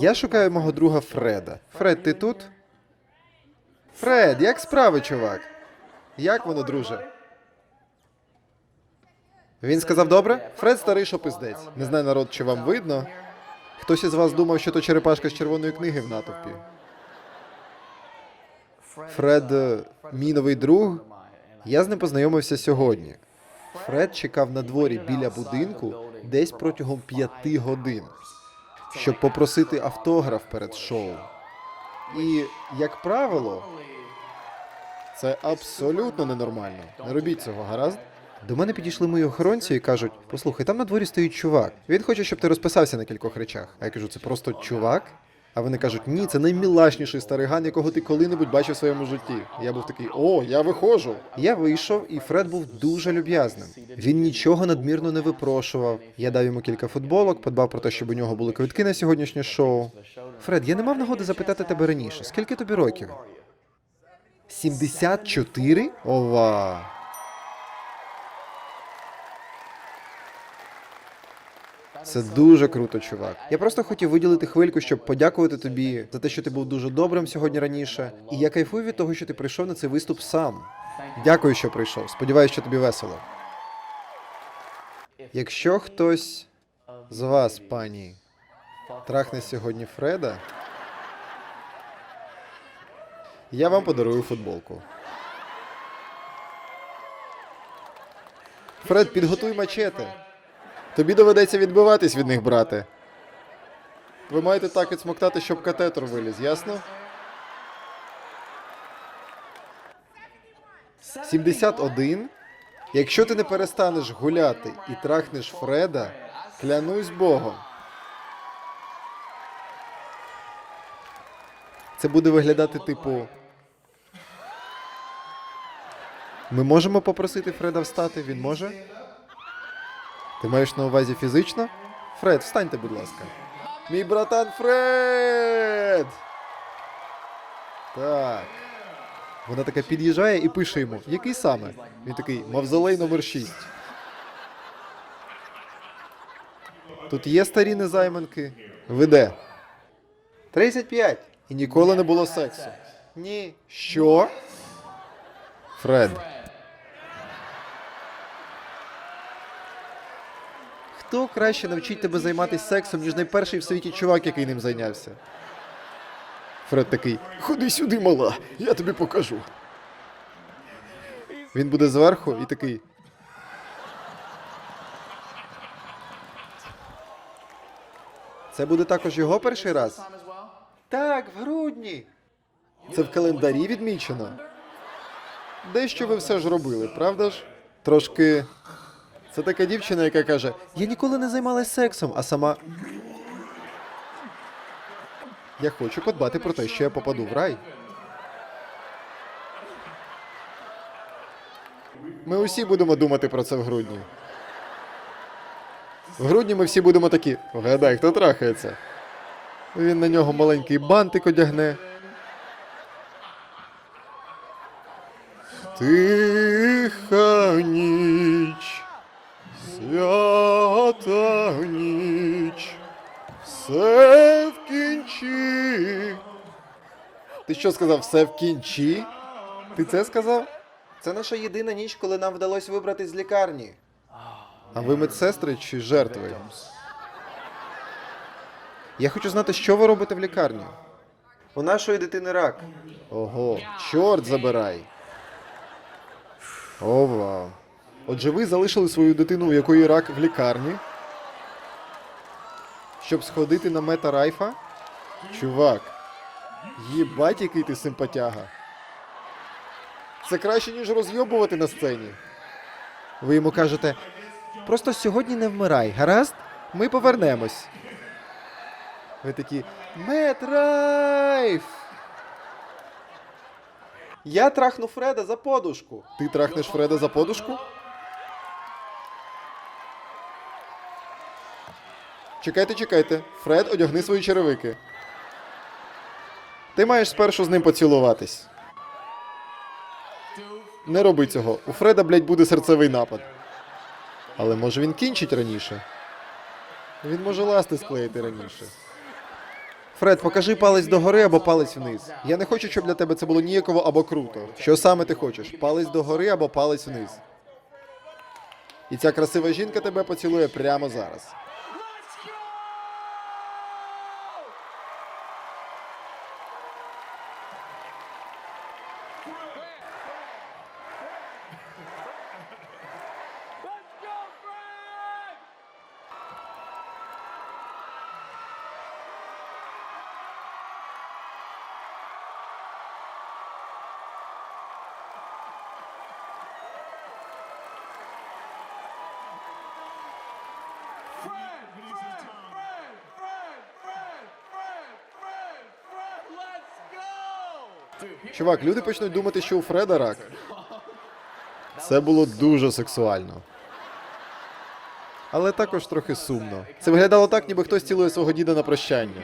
Я шукаю мого друга Фреда. Фред, ти тут? Фред, як справи, чувак? Як воно, друже? Він сказав добре? Фред старий шопиздець. Не знаю, народ, чи вам видно. Хтось із вас думав, що то черепашка з червоної книги в натовпі. Фред, е, мій новий друг. Я з ним познайомився сьогодні. Фред чекав на дворі біля будинку десь протягом п'яти годин, щоб попросити автограф перед шоу. І, як правило, це абсолютно ненормально. Не робіть цього, гаразд? До мене підійшли мої охоронці і кажуть: послухай, там на дворі стоїть чувак. Він хоче, щоб ти розписався на кількох речах. А я кажу, це просто чувак. А вони кажуть, ні, це наймілашніший стариган, якого ти коли-небудь бачив в своєму житті. Я був такий, о, я виходжу. Я вийшов, і Фред був дуже люб'язним. Він нічого надмірно не випрошував. Я дав йому кілька футболок, подбав про те, щоб у нього були квитки на сьогоднішнє шоу. Фред, я не мав нагоди запитати тебе раніше. Скільки тобі років? 74? Ова. Це дуже круто, чувак. Я просто хотів виділити хвильку, щоб подякувати тобі за те, що ти був дуже добрим сьогодні раніше. І я кайфую від того, що ти прийшов на цей виступ сам. Дякую, що прийшов. Сподіваюся, що тобі весело. Якщо хтось з вас, пані, трахне сьогодні Фреда, я вам подарую футболку. Фред, підготуй мачете. Тобі доведеться відбиватись від них, брате. Ви маєте так відсмоктати, щоб катетер виліз, ясно? 71. Якщо ти не перестанеш гуляти і трахнеш Фреда, клянусь Богом. Це буде виглядати типу. Ми можемо попросити Фреда встати? Він може? Ти маєш на увазі фізично? Фред, встаньте, будь ласка. Мій братан Фред! Так. Вона така під'їжджає і пише йому, який саме? Він такий, мавзолей номер 6. Тут є старі незайманки. Веде. 35. І ніколи не було сексу. Ні. Що? Фред. Хто краще навчить тебе займатися сексом, ніж найперший в світі чувак, який ним зайнявся? Фред такий: Ходи сюди, мала, я тобі покажу. Він буде зверху і такий. Це буде також його перший раз? Так, в грудні. Це в календарі відмічено. Дещо ви все ж робили, правда ж? Трошки. Це така дівчина, яка каже: Я ніколи не займалась сексом, а сама. Я хочу подбати про те, що я попаду в рай. Ми усі будемо думати про це в грудні. В грудні ми всі будемо такі. Вгадай, хто трахається. Він на нього маленький бантик одягне. Тиха ніч, свята ніч, все в кінчі. Ти що сказав, все в кінчі? Ти це сказав? Це наша єдина ніч, коли нам вдалося вибрати з лікарні. А ви медсестри чи жертви? Я хочу знати, що ви робите в лікарні. У нашої дитини рак. Ого, чорт забирай. Ова. Отже, ви залишили свою дитину, у якої рак в лікарні. Щоб сходити на мета Райфа? Чувак. Їбать, який ти симпатяга. Це краще, ніж розйобувати на сцені. Ви йому кажете: просто сьогодні не вмирай, гаразд? Ми повернемось. Ви такі Мет Райф! Я трахну Фреда за подушку. Ти трахнеш Фреда за подушку? Чекайте, чекайте. Фред, одягни свої черевики. Ти маєш спершу з ним поцілуватись. Не роби цього. У Фреда, блядь, буде серцевий напад. Але може він кінчить раніше. Він може ласти склеїти раніше. Фред, покажи палець догори або палець вниз. Я не хочу, щоб для тебе це було ніяково або круто. Що саме ти хочеш? Палець догори або палець вниз. І ця красива жінка тебе поцілує прямо зараз. Чувак, люди почнуть думати, що у Фреда рак. Це було дуже сексуально. Але також трохи сумно. Це виглядало так, ніби хтось цілує свого діда на прощання.